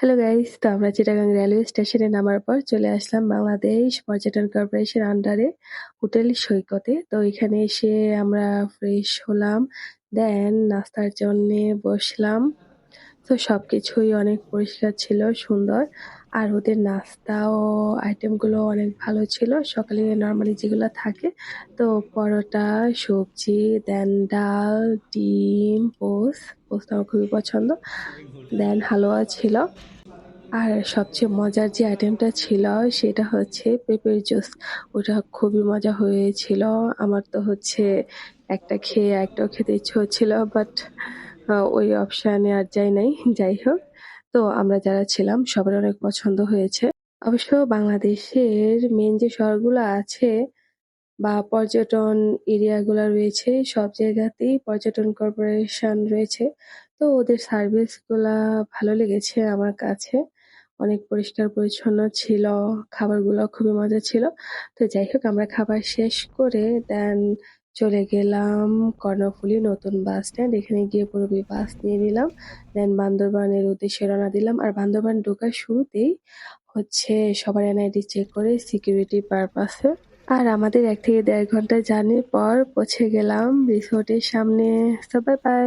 Hello guys তো আমরা Chittagong railway স্টেশনে নামার পর চলে আসলাম বাংলাদেশ পর্যটন কর্পোরেশন আন্ডারে হোটেল সৈকতে। তো এখানে এসে আমরা ফ্রেশ হলাম দেন নাস্তার জন্য বসলাম। তো সবকিছুই অনেক পরিষ্কার ছিল, সুন্দর। আর ওদের নাস্তা ও আইটেমগুলো অনেক ভালো ছিল। সকালে নর্মালি যেগুলো থাকে, তো পরোটা, সবজি দেন ডাল, ডিম পোস্ট পোস্ট আমার খুবই পছন্দ। দেন হালুয়া ছিল। আর সবচেয়ে মজার যে আইটেমটা ছিল সেটা হচ্ছে পেঁপের জুস ওটা খুবই মজা হয়েছিল। আমার তো হচ্ছে একটা খেয়ে একটাও খেতে ইচ্ছে হচ্ছিল বাট ওই অপশানে আর যাই নাই। যাই হোক, তো আমরা যারা ছিলাম সবার অনেক পছন্দ হয়েছে। অবশ্য বাংলাদেশের মেন যে শহরগুলো আছে বা পর্যটন এরিয়াগুলো রয়েছে, সব জায়গাতেই পর্যটন কর্পোরেশন রয়েছে। তো ওদের সার্ভিসগুলা ভালো লেগেছে আমার কাছে। অনেক পরিষ্কার পরিচ্ছন্ন ছিল, খাবারগুলো খুবই মজা ছিল। তো যাই হোক, আমরা খাবার শেষ করে দেন চলে গেলাম কর্ণফুলী নতুন বাস স্ট্যান্ড এখানে গিয়ে পুরোপুরি বাস নিয়ে নিলাম দেন বান্দরবানের উদ্দেশ্যে রওনা দিলাম। আর বান্দরবান ঢোকার শুরুতেই হচ্ছে সবার এনআইডি চেক করে সিকিউরিটি পারপাসে আর আমাদের এক থেকে দেড় ঘণ্টা জার্নির পর পৌঁছে গেলাম রিসোর্টের সামনে। সবাই বাই